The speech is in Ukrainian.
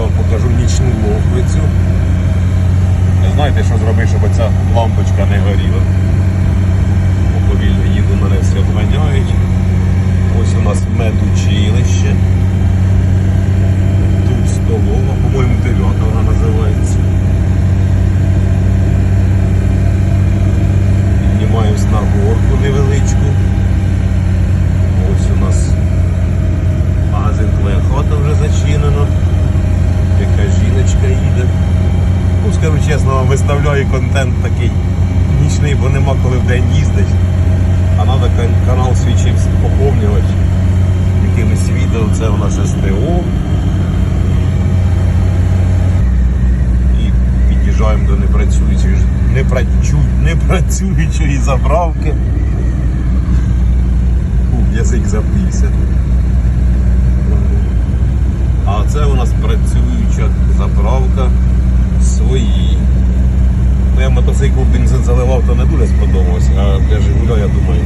Сказав, покажу нічну лохвицю. Знаєте, що зробити, щоб ця лампочка не горіла? Бо Повільно їду, мене все обганяють. Ось у нас медучилище. Скажу чесно, виставляю контент такий нічний, бо нема коли в день їздить. А треба канал свій поповнювати якимись відео. Це у нас СТО. І під'їжджаємо до непрацюючої, непрацю, непрацюючої заправки. Фу, язик заплівся. А це у нас працююча заправка мотоцикл бензин заливав, то не дуже сподобалось, а для Жигуля, я думаю,